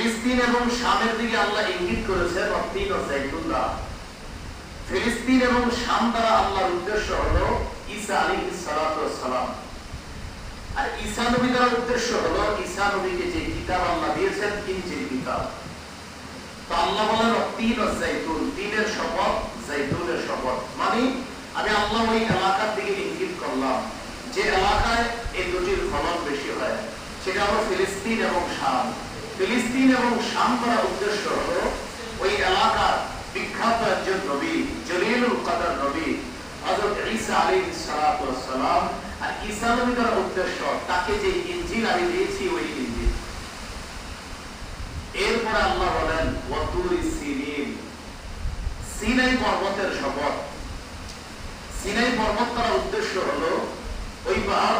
ফিলিস্তিন এবং শামের দিকে আল্লাহ ইঙ্গিত জাইতুল্লাহ ফিলিস্তিন এবং শাম দ্বারা আল্লাহর উদ্দেশ্য হলো ঈসা সালাতু সালাম। আর ঈসা নবী দ্বারা উদ্দেশ্য হলো ঈসা নবীকে যে কিতাব আল্লাহ দিয়েছেন কিতাব। তো আল্লাহ বলেন, তিন জাইতুন তিনের শপথ জাইতুনের শপথ। মানে আমি আল্লাহ ওই এলাকার দিকে ইঙ্গিত করলাম, যে এলাকায় এই দুটির ফলন বেশি হয়, সেটা হলো ফিলিস্তিন এবং শাম। ফিলিস্তিন এবং শাম করার উদ্দেশ্য হলো ওই এলাকার বিখ্যাত একজন নবী, জলিলুল কদর নবী, হযরত ঈসা ওয়াস সালাম। আর ঈসা নবী করার উদ্দেশ্য তাকে যে আমি দিয়েছি ওই এরপরে আল্লাহ বলেন সিনিন। সিনাই পর্বতের শপথ। সিনাই পর্বত করার উদ্দেশ্য হলো, ওই পাহাড়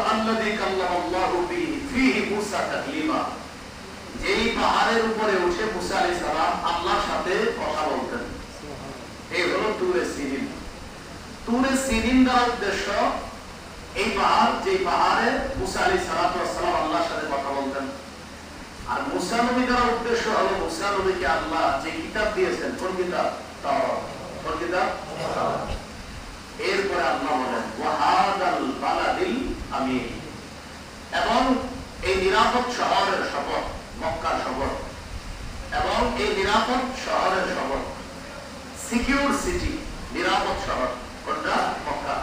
কাল্লামাল্লাহু বিহি, ফিহি মূসা তাকলিমা। যেই পাহাড়ের উপরে উঠে মুসা আলাইহিস সালাম আল্লাহর সাথে কথা বলতেন। এই হলো তুরে সিনিন তুরে সিনিন দ্বারা উদ্দেশ্য এই পাহাড় যে পাহাড়ে মুসা আলাইহিস সালাতু ওয়াস সালাম আল্লাহর সাথে কথা বলতেন। আর মুসা নবী দ্বারা উদ্দেশ্য হলো, মুসা নবীকে আল্লাহ যে কিতাব দিয়েছেন, কোন কিতাব? কোন কিতাব? এরপরে আল্লাহ বলেন, ওয়াহাদাল বালাদিল আমিন। এবং এই নিরাপদ শহরের শপথ মক্কার শহর এবং এই নিরাপদ শহরের শহর। সিকিউর সিটি নিরাপদ শহর। কোনটা? মক্কা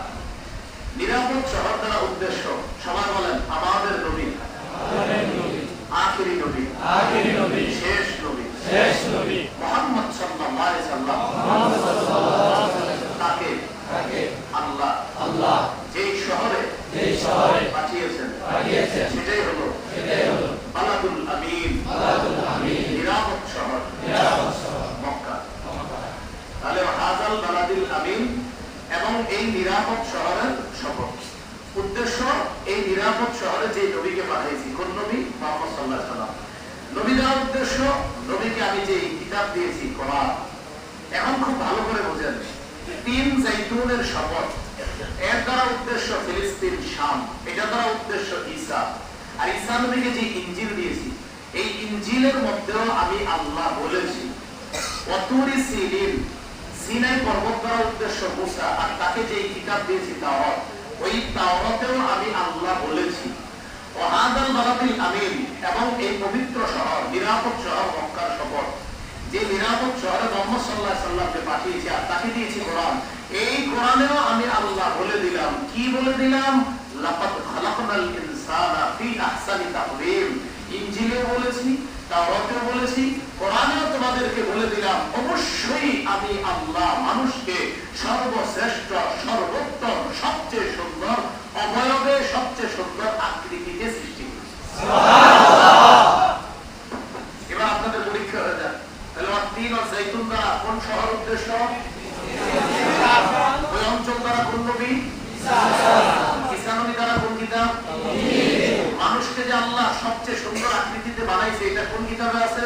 নিরাপদ শহর দ্বারা উদ্দেশ্য সবাই বলেন আমাদের নবী। আখেরি নবী। আখিরি নবী। শেষ নবী। শেষ নবী মোহাম্মদ সাল্লাল্লাহু আলাইহি সাল্লাম তাকে তাকে আল্লাহ আল্লাহ যেই শহরে যেই শহরে পাঠিয়েছেন পাঠিয়েছেন সেটাই হলো সেটাই হলো বালাদুল আমিন আল্লাহুল আমিন নিরাপদ শহর নিরাপদ শহর মক্কা মক্কা। তাহলে হাজাল বালাদুল আমিন এবং এই নিরাপদ শহরের শপথ উদ্দেশ্য, এই নিরাপদ শহরে যে নবীকে পাঠিয়েছি কোন নবী? মোহাম্মদ সাল্লাহ সাল্লাম নবী দেওয়ার উদ্দেশ্য, নবীকে আমি যে কিতাব দিয়েছি, কোরআন, এখন খুব ভালো করে বোঝেন। তিন শপথ। এর দ্বারা উদ্দেশ্য ফিলিস্তিন, শাম। এটা দ্বারা উদ্দেশ্য ঈসা। আর ঈসা নবীকে যে ইনজিল দিয়েছি, এই ইনজিলের মধ্যেও আমি আল্লাহ বলেছি। অতুরি সিলিন সিনাই পর্বত দ্বারা উদ্দেশ্য মুসা আর তাকে যে কিতাব দিয়েছি তাওরাত, ওই তাওরাতেও আমি আল্লাহ বলেছি। ওয়াহাদাল বালাদিল আমিন, এবং এই পবিত্র শহর, নিরাপদ শহর মক্কার শপথ যে নিরাপদ শহরে মোহাম্মদ সাল্লাহ সাল্লামকে পাঠিয়েছি আর তাকে দিয়েছি কোরআন, এই কোরআনেও আমি আল্লাহ বলে দিলাম। কি বলে দিলাম? লাকাদ খালাকনাল ইনসানা ফি আহসানি তাকওয়িম ইনজিলে বলেছি, তাওরাতেও বলেছি, কোরআনেও তোমাদেরকে বলে দিলাম আমি আল্লাহ মানুষকে সর্বশ্রেষ্ঠ, সর্বোত্তম, সবচেয়ে সুন্দর, অবয়বে সবচেয়ে সুন্দর আকৃতিতে সৃষ্টি এবার আপনাদের পরীক্ষা হয়ে তাহলে আমার তিন ও দ্বারা কোন শহর উদ্দেশ্য? ওই অঞ্চল দ্বারা কোন নবী? দ্বারা কোন কিতাব? মানুষকে যে আল্লাহ সবচেয়ে সুন্দর আকৃতিতে বানাইছে, এটা কোন কিতাবে আছে?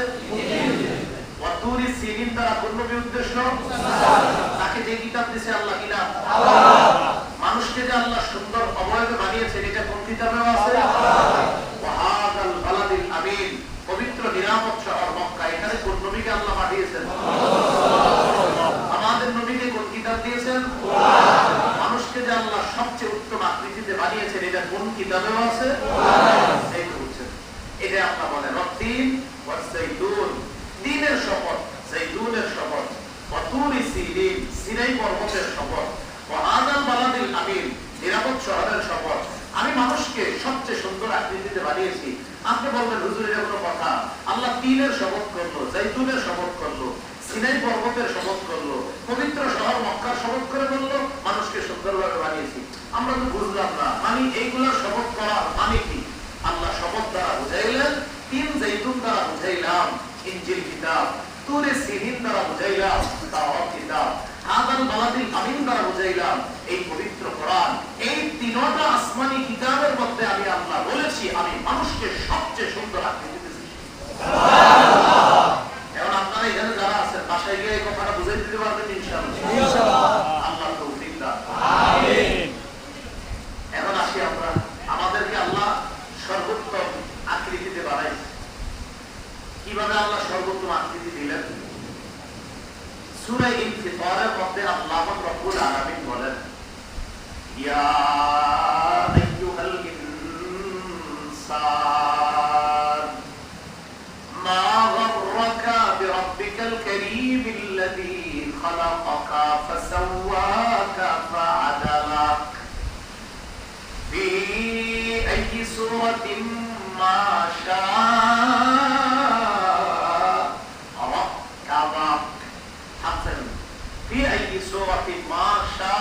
এটা কোন আমাদের নবীকে মানুষকে আল্লাহ সবচেয়ে উত্তম আকৃতিতে বানিয়েছেন, এটা কোন কিতাবেও আছে? এটা আপনার বলে রক্তিন ওয়াসাইতুন দিনের শপথ জাইতুনের শপথ অতুরি সিলিন পর্বতের শপথ ওয়াহাদাল বালাদিল আমিন নিরাপদ শহরের শপথ আমি মানুষকে সবচেয়ে সুন্দর আকৃতিতে বানিয়েছি। আপনি বলবেন, হুজুর, এটা কোনো কথা। আল্লাহ তিনের শপথ করল জাইতুনের শপথ করল, সিনাই পর্বতের শপথ করল, পবিত্র শহর মক্কার শপথ করে বলল, মানুষকে সুন্দরভাবে বানিয়েছি। আমরা তো বুঝলাম না মানে এইগুলোর শপথ করার মানে কি? আল্লাহ শপথ দ্বারা বুঝাইলেন, তিন জাইতুন দ্বারা বুঝাইলাম, ইনজিল কিতাব, তুরে সিনিন দ্বারা বুঝাইলাম, তাওরাত কিতাব। হাদাল আমিন দ্বারা বুঝাইলাম এই পবিত্র কোরআন এই তিনটা আসমানি কিতাবের মধ্যে আমি আল্লাহ বলেছি আমি মানুষকে সবচেয়ে সুন্দর আকৃতিতে এখন আপনারা এখানে যারা আছেন বাসায় গিয়ে এই কথাটা বুঝাই দিতে পারবেন ইনশাআল্লাহ। আল্লাহ আমিন। এখন আসি আমরা আমাদেরকে আল্লাহ সর্বোত্তম আকৃতিতে কীভাবে আল্লাহ সর্বোত্তম আকৃতি দিলেন সূরা ইনফিতারের মধ্যে আল্লাহ রাব্বুল আলামিন বলেন ইয়া আইয়ুহাল ইনসান মা গররাকা বিরাব্বিকাল কারীম الذي خلقك فسواك فعدلك في أي سورة ما شاء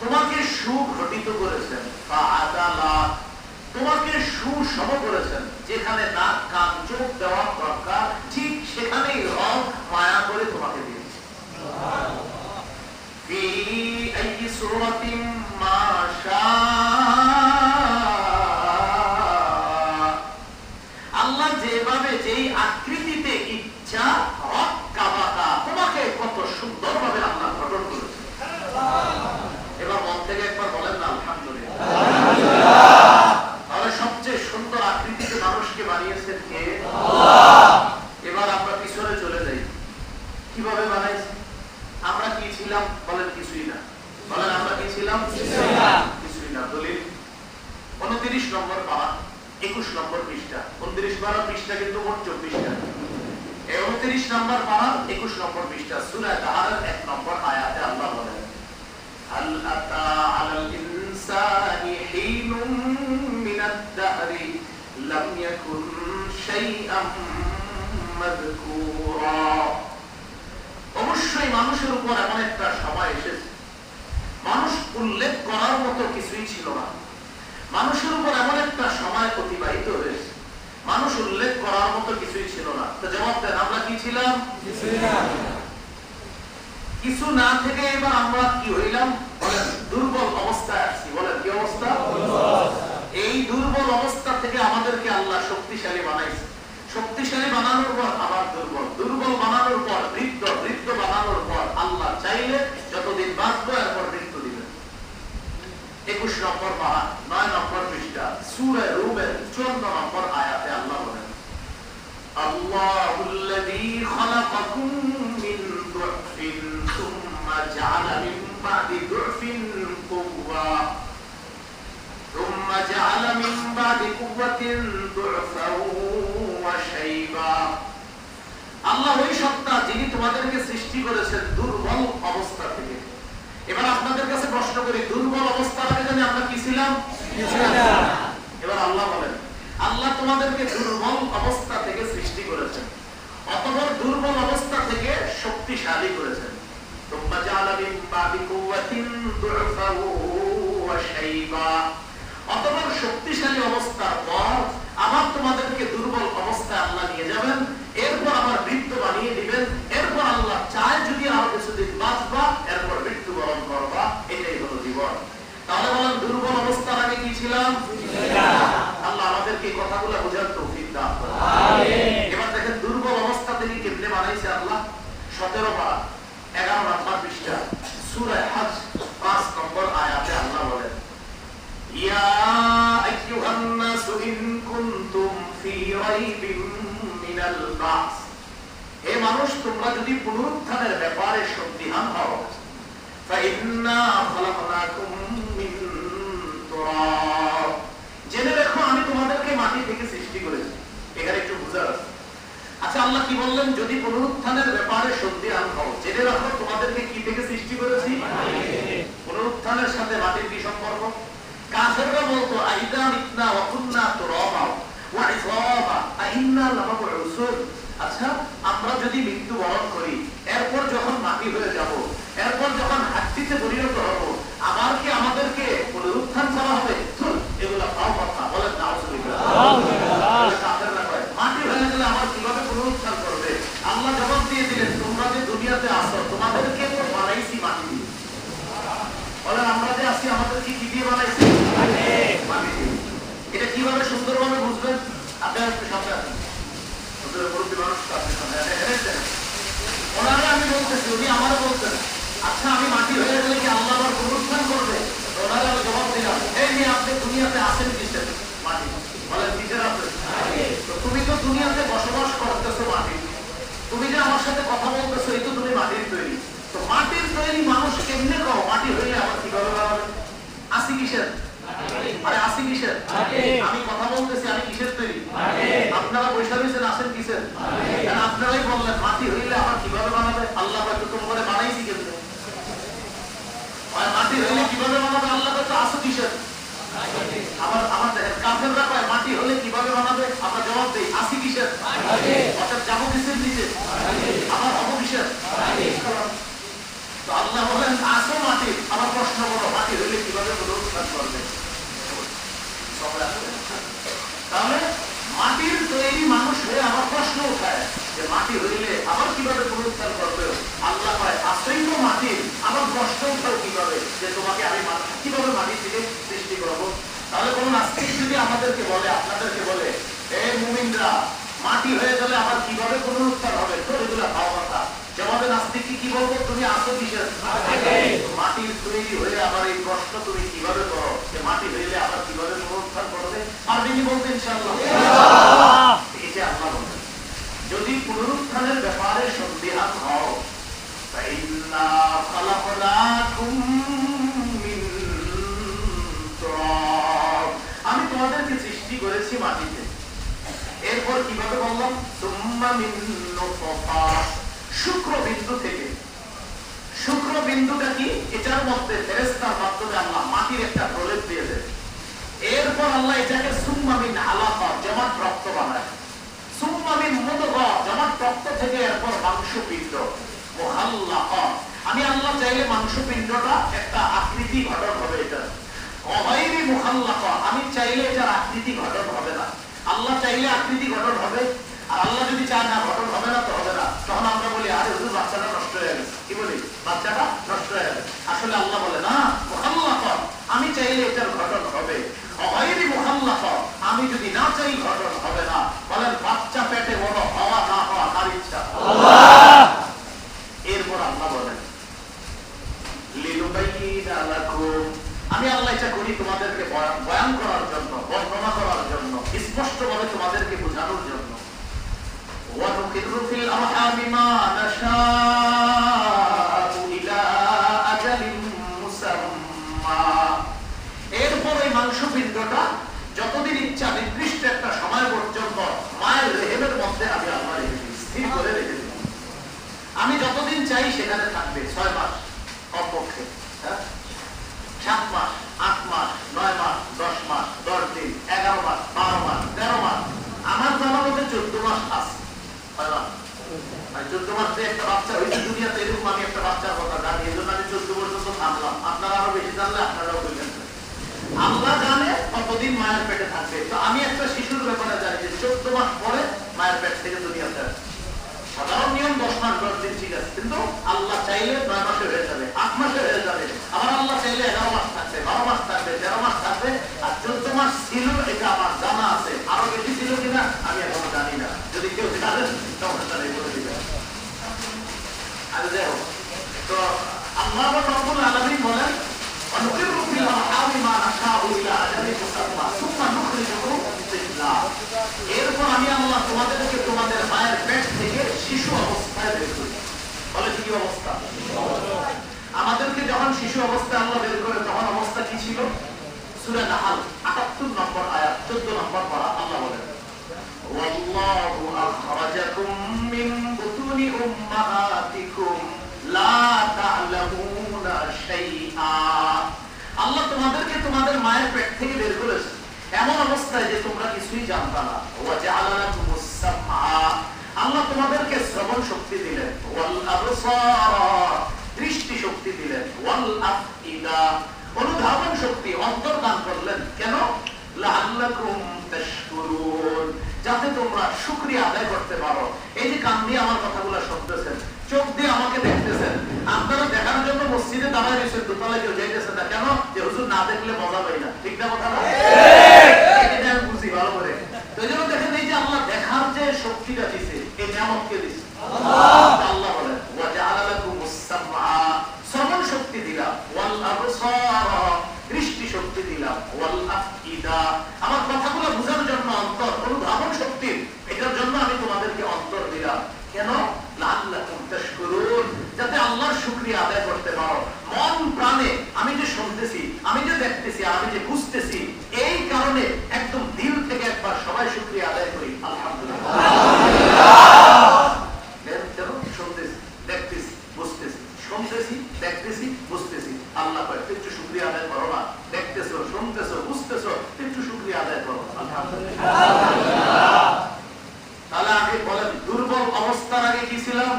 তোমাকে সুঘটিত করেছেন তোমাকে সুসম করেছেন, যেখানে নাক, কান, চোখ দেওয়া দরকার, ঠিক সেখানেই রং মায়া করে তোমাকে দিয়েছে। আল্লাহ যেভাবে যেই আত্মা এবার আমরা পিছনে চলে যাই কিভাবে বানাইছে আমরা কি ছিলাম বলেন কিছুই না বলেন আমরা কি ছিলাম কিছুই না দলিল উনত্রিশ নম্বর পারা একুশ নম্বর পৃষ্ঠা উনত্রিশ পারা পৃষ্ঠা কিন্তু মোট চব্বিশটা এই উনত্রিশ নম্বর পারা একুশ নম্বর পৃষ্ঠা সুরা তাহারের এক নম্বর আয়াতে আল্লাহ বলেন هل أتى على الإنسان حين من الدهر لم يكن شيئا مذكورا অবশ্যই মানুষের উপর এমন একটা সময় এসেছে মানুষ উল্লেখ করার মতো কিছুই ছিল না মানুষের উপর এমন একটা সময় অতিবাহিত হয়েছে মানুষ উল্লেখ করার মতো কিছুই ছিল না তো জবাব দেন আমরা কি ছিলাম কিছু না থেকে এবার আমরা কি হইলাম থেকে আমাদেরকে আল্লাহ শক্তিশালী বানাইছে শক্তিশালী বানানোর পর আবার দুর্বল দুর্বল বানানোর পর বৃদ্ধ বৃদ্ধ বানানোর পর আল্লাহ চাইলে যতদিন বাঁচবো এরপর মৃত্যু দিবেন একুশ নম্বর পাহা নয় নম্বর পৃষ্ঠা সুরে রুবের চোদ্দ নম্বর আয়াতে আল্লাহ বলেন الله الذي خلقكم من ضعف ثم جعل من بعد ضعف قوة ثم جعل من بعد قوة ضعفا وشيبا আল্লাহ ওই সত্তা যিনি তোমাদেরকে সৃষ্টি করেছেন দুর্বল অবস্থা থেকে এবার আপনাদের কাছে প্রশ্ন করি দুর্বল অবস্থা আগে জানি আমরা কি ছিলাম এবার আল্লাহ বলেন আল্লাহ তোমাদেরকে দুর্বল অবস্থা থেকে সৃষ্টি করেছেন অতপর দুর্বল অবস্থা থেকে শক্তিশালী করেছেন তোমরা জালামিন বাদি কুওয়াতিন দুরফাউ ওয়া শাইবা অতপর শক্তিশালী অবস্থার পর আবার তোমাদেরকে দুর্বল অবস্থায় আল্লাহ নিয়ে যাবেন এরপর আবার বৃদ্ধ বানিয়ে দিবেন এরপর আল্লাহ চায় যদি আরও কিছুদিন বাঁচবা এরপর মৃত্যুবরণ করবা এটাই হলো জীবন। তাহলে বলেন দুর্বল অবস্থার আগে কি ছিলাম? আল্লাহ আমাদেরকে কথাগুলো বোঝার তৌফিক দান এবার দেখেন দুর্বল অবস্থা থেকে কেমনে বানাইছে আল্লাহ? সতেরো পারা এগারো নম্বর পৃষ্ঠা সূরা হজ পাঁচ নম্বর আয়াতে। হে মানুষ, তোমরা যদি পুনরুত্থানের ব্যাপারে সন্দিহান হও জেনে রেখো, আমি তোমাদেরকে মাটি থেকে সৃষ্টি করেছি। এখানে একটু বুঝার আছে আচ্ছা আল্লাহ কি বললেন? যদি পুনরুত্থানের ব্যাপারে সন্দিহান হও, জেনে রাখো, তোমাদেরকে কি থেকে সৃষ্টি করেছি? পুনরুত্থানের সাথে মাটির কি সম্পর্ক? কাফেররা বলতো আইদান ইতনা অকুন্না তো রমাও আচ্ছা আমরা যদি মৃত্যু বরণ করি, এরপর যখন মাটি হয়ে যাব, এরপর যখন হাড্ডিতে পরিণত হব, আবার কি আমাদেরকে পুনরুত্থান করা হবে ধুর, এগুলো পাও কথা বলেন নাউজুবিল্লাহ কাফেররা কয় একটু সামনে আসেন ওদের মুরব্বী মানুষ তো আপনি সামনে আসেন, হেরে দেন। ওনারা আমি বলতেছি উনি আমারও বলতেন আচ্ছা আমি মাটি হয়ে গেলে কি আল্লাহ আবার পুনরুত্থান করবে তো ওনারা আমি জবাব দিলাম এই নিয়ে আপনি দুনিয়াতে আসেন কিসের মাটি বলেন কিসের আছেন তো তুমি তো দুনিয়াতে বসবাস করতেছো মাটি তুমি যে আমার সাথে কথা বলতেছো এই তো তুমি মাটির তৈরি তো মাটির তৈরি মানুষ কেমনে কও মাটি হইলে আবার কীভাবে বানাবে আসি কিসের আরে আসি কিসের? আমি কথা বলতেছি আমি কিসের তৈরি? আপনারা পয়সা রয়েছেন আসেন কিসের? আপনারাই বললেন মাটি হইলে আবার কীভাবে বানাবে? আল্লাহ তোমার করে বানাইছি কিন্তু মাটি হইলে কীভাবে বানাবে? আল্লাহ হয়তো আসো কিসের? আমার আমার কাফেররা কয় মাটি হলে কীভাবে বানাবে? আমরা জবাব দেই আসি কিসের? অর্থাৎ যাব কিসের নিচে? আমার হব কিসের? তো আল্লাহ বলেন আসো মাটি। আমার প্রশ্ন বলো মাটি হইলে কীভাবে পুনরুত্থান করবে? তাহলে মাটির তৈরি মানুষ হয়ে আমার প্রশ্ন উঠায় যে মাটি হইলে আবার কীভাবে পুনরুত্থান করবে? আল্লাহ কয় আসেই মাটির আমার প্রশ্ন উঠাও কীভাবে? যে তোমাকে আমি কীভাবে মাটি থেকে সৃষ্টি করব? তাহলে কোন নাস্তিক যদি আমাদেরকে বলে আপনাদেরকে বলে এ মুমিনরা মাটি হয়ে গেলে আবার কীভাবে পুনরুত্থান হবে? তো এগুলা খাওয়া কথা। জবাবে নাস্তিক কি বলব? তুমি আসো কিসের? মাটির তৈরি হয়ে আবার এই প্রশ্ন তুমি কীভাবে করো? যে মাটি হইলে আবার কীভাবে পুনরুত্থান করবে পারবে কি বলতে ইনশাআল্লাহ এটা আল্লাহ বলেন যদি পুনরুত্থানের ব্যাপারে সন্দেহান হও فإنا خلقناكم من تراب। আমি তোমাদেরকে সৃষ্টি করেছি মাটিতে এরপর কিভাবে বললাম সুম্মা মিন নুতফা। শুক্র বিন্দু থেকে শুক্র বিন্দুটা কি এটার মধ্যে ফেরেস্তার মাধ্যমে আল্লাহ মাটির একটা প্রলেপ দিয়ে দেয় এরপর আল্লাহ এটাকে সুম্মা মিন আলাকা জমাট রক্ত বানায়। সুম্মা মিন মুদগা জমাট রক্ত থেকে এরপর মাংস পিণ্ড মুহাল্লাকা আমি আল্লাহ চাইলে মাংস পিণ্ডটা একটা আকৃতি গঠন হবে এটা। অবাইরি মুহাল্লাকা আমি চাইলে এটার আকৃতি গঠন হবে না। আল্লাহ চাইলে আকৃতি গঠন হবে, আর আল্লাহ যদি চায় না ঘটন হবে না, তো হবে না। তখন আমরা বলি, আরে হুজুর, বাচ্চাটা নষ্ট হয়ে গেছে কি বলি? বাচ্চাটা নষ্ট হয়ে গেছে আসলে আল্লাহ বলে, না মুহাল্লাকা আমি চাইলে এটার ঘটন হবে। আমি যদি না চাই ঘটন হবে না। বলেন বাচ্চা পেটে বড় হওয়া না হওয়া তার ইচ্ছা। এরপর আল্লাহ বলেন আমি আল্লাহ ইচ্ছা করি তোমাদেরকে বয়ান করার জন্য বর্ণনা করার জন্য স্পষ্ট ভাবে তোমাদেরকে বোঝানোর জন্য। ওয়ানুকিরু ফিল আমহামি বলবেন আল্লাহ চাইলে নয় মাসে হয়ে যাবে, আট হয়ে যাবে। আবার আল্লাহ চাইলে এগারো মাস থাকবে, বারো মাস থাকবে, তেরো মাস থাকবে। আর চোদ্দ মাস ছিল এটা আমার জানা আছে আরও বেশি ছিল কিনা আমি এখনও জানি না যদি কেউ জানেন তখন তাহলে বলে দিবেন আর যাই হোক তো আল্লাহ রব্বুল আলামিন বলেন ونقر في الأرحام ما نشاء إلى أجل مسمى ثم نخرجكم طفلا এরপর আমি আল্লাহ তোমাদেরকে তোমাদের মায়ের পেট থেকে শিশু অবস্থায় বের করি বলে কি অবস্থা আমাদেরকে যখন শিশু অবস্থায় আল্লাহ বের করে তখন অবস্থা কি ছিল সূরা নাহাল 78 নম্বর আয়াত 14 নম্বর পড়া আল্লাহ বলেন والله أخرجكم من بطون أمهاتكم আল্লাহ তোমাদেরকে তোমাদের মায়ের পেট থেকে বের করেছে। এমন অবস্থায় যে তোমরা কিছুই জানতা না। আল্লাহ তোমাদেরকে শ্রবণ শক্তি দিলেন। দৃষ্টি শক্তি দিলেন। অনুধাবন শক্তি অন্তর দান করলেন। কেন? যাতে তোমরা শুকরিয়া আদায় করতে পারো। এই যে কান দিয়ে আমার কথাগুলো শুনতেছেন। চোখ দিয়ে আমাকে দেখতেছেন। আপনারা দেখার জন্য মসজিদে দাঁড়ায় রয়েছেন দোতলায় কেউ যাইতেছেন না। কেন? যে হুজুর না দেখলে মজা পাই না। ঠিক না কথা না? আমি বুঝি ভালো করে। তো জন্য দেখেন এই যে শক্তিটা দিছে এই নিয়ামতকে দিছে। আল্লাহ বলেন ওয়াজআলা লাকুমুস সামআ শ্রবণ শক্তি দিলাম ওয়াল আবসার দৃষ্টি শক্তি দিলাম ওয়াল আফইদা আমার কথাগুলো বোঝার জন্য অন্তর অনুধাবন শক্তি এটার জন্য আমি তোমাদেরকে অন্তর দিলাম কেন লাআল্লাকুম তাশকুরুন যাতে আল্লাহর শুকরিয়া আদায় করতে পারো মন প্রাণে আমি যে শুনতেছি আমি যে দেখতেছি আমি যে বুঝতেছি এই কারণে একদম দিল থেকে একবার সবাই শুকরিয়া আদায় করি আলহামদুলিল্লাহ দেখ- দেখো, শুনতেছি, দেখতেছি, বুঝতেছি। শুনতেছি, দেখতেছি, বুঝতেছি। আল্লাহ কয়, তুই একটু শুকরিয়া আদায় করো না। দেখতেছো, শুনতেছো, বুঝতেছো, তুই একটু শুকরিয়া আদায় করো। আলহামদুলিল্লাহ। তাহলে আগে বলেন দুর্বল অবস্থার আগে কি ছিলাম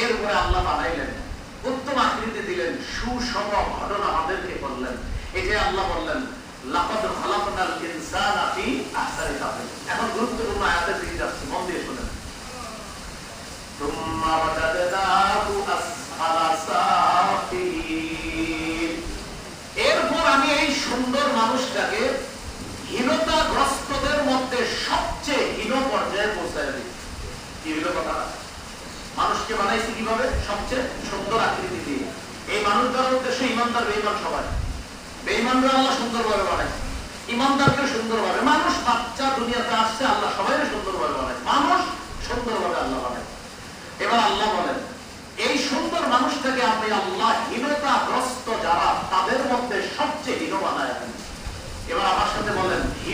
এরপরে আল্লাহ বানাইলেন উত্তম আকৃতি দিলেন সুষম ঘটনা আমাদেরকে বললেন এটাই আল্লাহ বললেন লাকাদ খালাকনাল ইনসানা ফি আহসানি তাকওয়িম এখন গুরুত্বপূর্ণ আয়াতের দিকে যাচ্ছি মন দিয়ে শুনেন ثم رددناه أسفل سافلين এরপর আমি এই সুন্দর মানুষটাকে হীনতাগ্রস্তদের মধ্যে সবচেয়ে হীন পর্যায়ে পৌঁছায় মানুষকে বানাইছি কীভাবে? সবচেয়ে সুন্দর আকৃতি দিয়ে। এই উদ্দেশ্যে ইমানদার বেইমান সবাই। বেইমানরা আল্লাহ সুন্দরভাবে বানাইছে। ইমানদারকে সুন্দরভাবে। মানুষ বাচ্চা দুনিয়াতে আসছে, আল্লাহ সবাই সুন্দরভাবে বানাইছে। মানুষ সুন্দরভাবে আল্লাহ বানাইছে এবার আল্লাহ বলেন, এই সুন্দর মানুষটাকে আপনি আল্লাহ হীনতাগ্রস্ত যারা তাদের মধ্যে সবচেয়ে হীন বানায় দেন। এবার আমার সাথে বলেন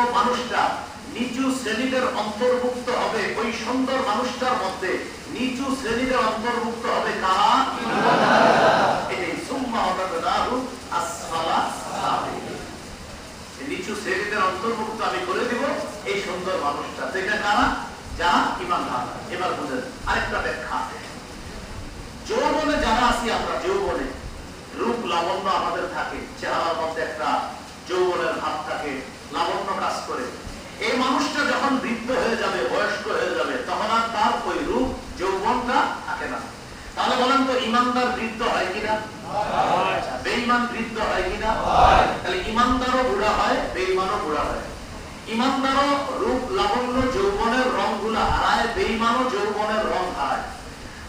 মানুষটা নিচু শ্রেণীদের অন্তর্ভুক্ত হবে। ওই সুন্দর মানুষটার মধ্যে নিচু শ্রেণীদের অন্তর্ভুক্ত হবে অন্তর্ভুক্ত আমি করে দিব এই সুন্দর মানুষটা। এটা কারা? যারা ইমান এবার বুঝেন, আরেকটা ব্যাখ্যা যৌবনে যারা আছি আমরা, যৌবনে রূপ লাবণ্য আমাদের থাকে। চেহারার মধ্যে একটা যৌবনের ভাব থাকে। লাবণ্য কাজ করে। এই মানুষটা যখন বৃদ্ধ হয়ে যাবে, বয়স্ক হয়ে যাবে, তখন আর তার ওই রূপ যৌবনটা থাকে না। তাহলে বলেন তো, ইমানদার বৃদ্ধ হয় কিনা? বেঈমান বৃদ্ধ হয় কিনা? তাহলে ইমানদারও বুড়া হয়, বেঈমানও বুড়া হয়। ইমানদারও রূপ লাবণ্য যৌবনের রংগুলা হারায়, বেঈমানও যৌবনের রং হারায়।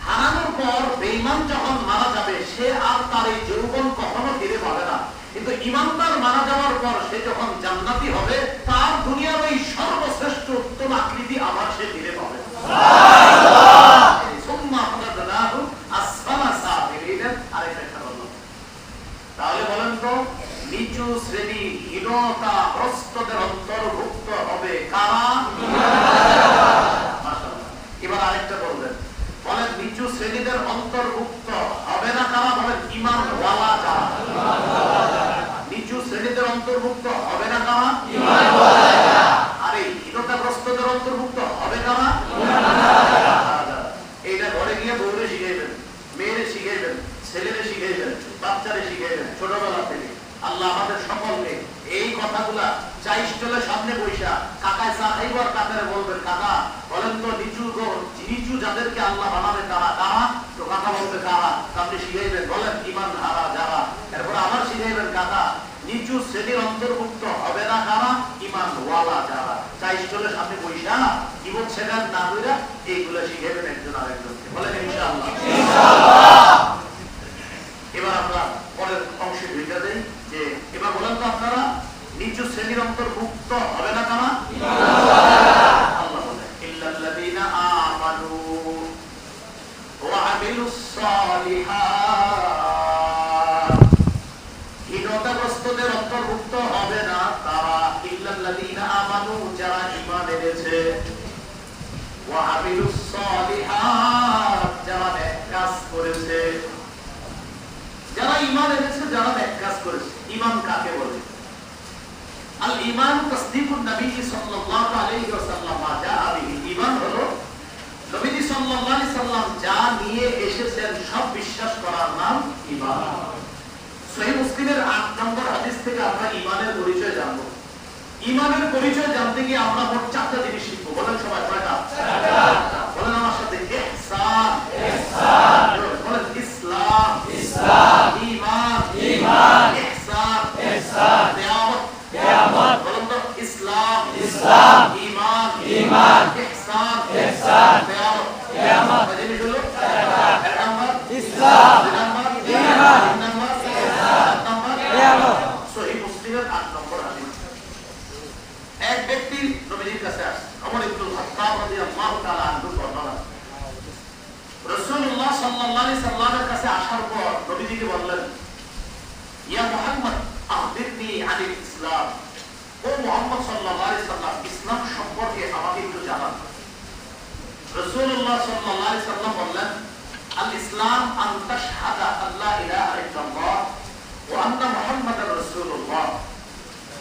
হারানোর পর বেঈমান যখন মারা যাবে, সে আর তার এই ইমানদার মারা যাওয়ার পর সে যখন জান্নাতি হবে, তার দুনিয়ার ওই সর্বশ্রেষ্ঠ উত্তম আকৃতি আবার সে ফিরে পাবে। নিচু শ্রেণি হীনতা গ্রস্তদের অন্তর্ভুক্ত হবে কারা মাশাআল্লাহ। এবার আরেকটা বলবেন বলেন নিচু শ্রেণীদের অন্তর্ভুক্ত হবে না কারা বলেন ইমান ওয়ালা যারা নিচু শ্রেণীদের অন্তর্ভুক্ত হবে না কারা আরে হীনতাগ্রস্তদের অন্তর্ভুক্ত হবে কারা এইটা ঘরে গিয়ে বউরে শিখাইবেন মেয়েরে শিখাইবেন ছেলেরে শিখাইবেন বাচ্চারে শিখাইবেন ছোটবেলা থেকে আল্লাহ আমাদের সকলকে এই কথাগুলা চা স্টলের সামনে বৈশা কাকায় চা খাইব আর কাকারে বলবেন কাকা বলেন তো নিচু গো- নিচু যাদেরকে আল্লাহ বানাবে তারা কারা তো কাকা বলবে কারা তা আপনি শিখাইবেন বলেন ইমান হারা যারা এরপর আবার শিখাইবেন কাকা নিচু শ্রেণির অন্তর্ভুক্ত হবে না কারা ইমান ওয়ালা যারা চা স্টলের সামনে বৈশা কি বলছে না কইরা এইগুলো শিখাইবেন একজন আরেকজনকে বলেন ইনশাআল্লাহ এবার আমরা পরের অংশে ঢুকে দেই যে এবার বলেন তো আপনারা নিচু শ্রেণির অন্তর্ভুক্ত হবে না কারা আল্লাহ বলেন ইল্লাল্লাযীনা আমানু ওয়া আমিলুস সালিহাত হীনতাগ্রস্তদের অন্তর্ভুক্ত হবে না তারা ইল্লাল্লাযীনা আমানু যারা ঈমান এনেছে ওয়া আমিলুস সালিহাত যারা নেক কাজ করেছে যারা ইমান এনেছে যারা নেক কাজ করেছে ইমান কাকে বলে আল ঈমান তাসদীকুন সাল্লাল্লাহু আলাইহি ওয়াসাল্লাম বিহি ঈমান হলো নবীজি সাল্লাল্লাহু আলাইহি সাল্লাম যা নিয়ে এসেছেন, সব বিশ্বাস করার নাম সহিহ মুসলিমের 8 নম্বর হাদিস থেকে আমরা ঈমানের পরিচয় জানব। ঈমানের পরিচয় জানতে গিয়ে আমরা মোট চারটা জিনিস শিখব। বলেন সবাই, কয়টা? চারটা বলেন আমার সাথে ইহসান ইহসান বলেন ইসলাম ইসলাম ঈমান ঈমান ইহসান ইহসান কিয়ামত কিয়ামত বলেন তো ইসলাম ইসলাম ঈমান ঈমান ইহসান ইহসান কিয়ামত কিয়ামত কয় জিনিস হলো এক নাম্বার ইসলাম দুই নাম্বার ঈমান তিন নাম্বার চার নাম্বার কিয়ামত সহিহ মুসলিমের আট নম্বর হাদিস এক ব্যক্তি নবীজির কাছে আসে ওমর ইবনুল খাত্তাব রাদিয়াল্লাহু তাআলা আনহু বর্ণনা রাসূলুল্লাহ সাল্লাল্লাহু আলাইহি সাল্লামের কাছে আসার পর নবীজিকে বললেন ইয়া মুহাম্মদ আখবিরনি আনিল ইসলাম ও মুহাম্মদ সাল্লাল্লাহু আলাইহি সাল্লাম ইসলাম সম্পর্কে আমাকে একটু জানান রাসূলুল্লাহ সাল্লাল্লাহু আলাইহি সাল্লাম বললেন আল ইসলাম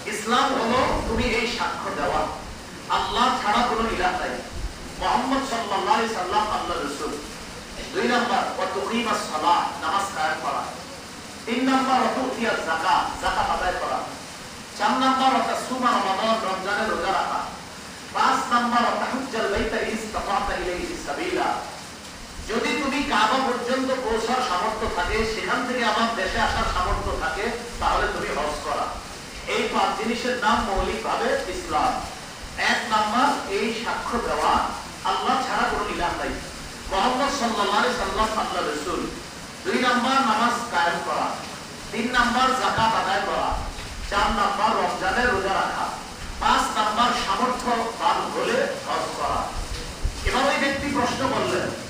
ইসলাম হলো তুমি এই সাক্ষ্য দেওয়া। আল্লাহ ছাড়া কোনো ইলাহ নাই। মুহাম্মদ সাল্লাল্লাহু আলাইহি আল্লাহর রাসূল। দুই নাম্বার, ওয়া তুকিমাস সালাহ, নামাজ কায়েম করা। তিন নাম্বার, ওয়া তুতিয়াজ যাকাত যাকাত আদায় করা। চার নাম্বার, ওয়া তাসুমা রমাদান রমজানের রোজা রাখা। পাঁচ নাম্বার, ওয়া তাহুজ্জাল বাইতা ইন ইলাইহি সাবিলা। যদি তুমি কাবা পর্যন্ত পৌঁছার সামর্থ্য থাকে, সেখান থেকে আবার দেশে আসার সামর্থ্য থাকে, তাহলে তুমি হজ করা। এই পাঁচ জিনিসের নাম মৌলিক ভাবে ইসলাম। এক নাম্বার, এই সাক্ষ্য দেওয়া। আল্লাহ ছাড়া কোনো ইলাহ নাই। মোহাম্মদ আলাইহি সাল্লাম আল্লাহ রাসূল। দুই নাম্বার, নামাজ কায়েম করা। তিন নাম্বার, যাকাত আদায় করা। চার নাম্বার রমজানের রোজা রাখা। পাঁচ নাম্বার, সামর্থ্য বান হলে হজ করা। ওই ব্যক্তি প্রশ্ন করলেন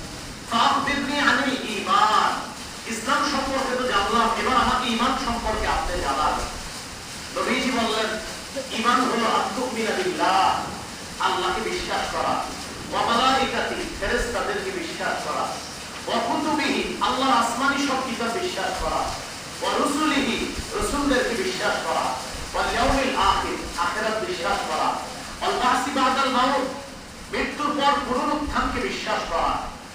আল্লাহকে বিশ্বাস করা। ওয়া মালাইকাতি মৃত্যুর পর পুনরুত্থানকে বিশ্বাস করা।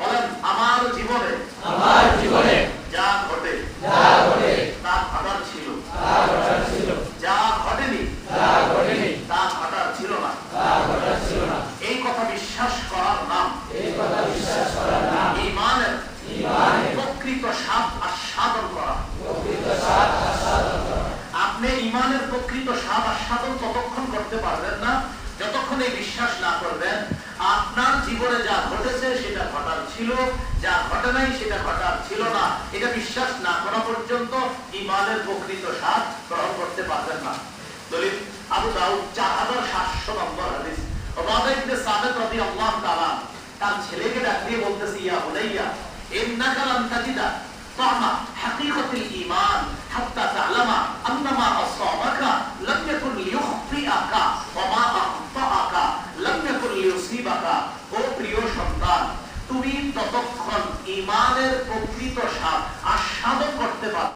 বলেন আমার জীবনে আমার জীবনে যা ঘটে যা ঘটে তা ঘটার ছিল। তা ঘটার ছিল। যা ঘটেনি তা ঘটেনি। তা ঘটার ছিল না। তা ঘটার ছিল না। এই কথা বিশ্বাস করার নাম। এই কথা বিশ্বাস করার নাম। ইমানের ঈমানের প্রকৃত স্বাদ আস্বাদন করা। প্রকৃত স্বাদ আস্বাদন করা। আপনি ইমানের প্রকৃত স্বাদ আস্বাদন ততক্ষণ করতে পারবেন না। যতক্ষণ এই বিশ্বাস না করবেন জীবনে যা ঘটেছে সেটা ঘটার ছিল যা ঘটে নাই সেটা ঘটার ছিল না এটা বিশ্বাস না করা পর্যন্ত ইমানের প্রকৃত স্বাদ গ্রহণ করতে পারবেন না দলিল আবু দাউদ চার হাজার সাতশো নম্বর হাদিস ওবাদা ইবনে সাবিত রাদিয়াল্লাহু তাআলা তার ছেলেকে ডাক দিয়ে বলতেছে ইয়া বুনাইয়া ইন্নাকা লান তাজিদা طعم حقيقة الإيمان حتى تعلم أن ما أصابك لم يكن ليخطئك ইমানের প্রকৃত স্বাদ আস্বাদন করতে পারো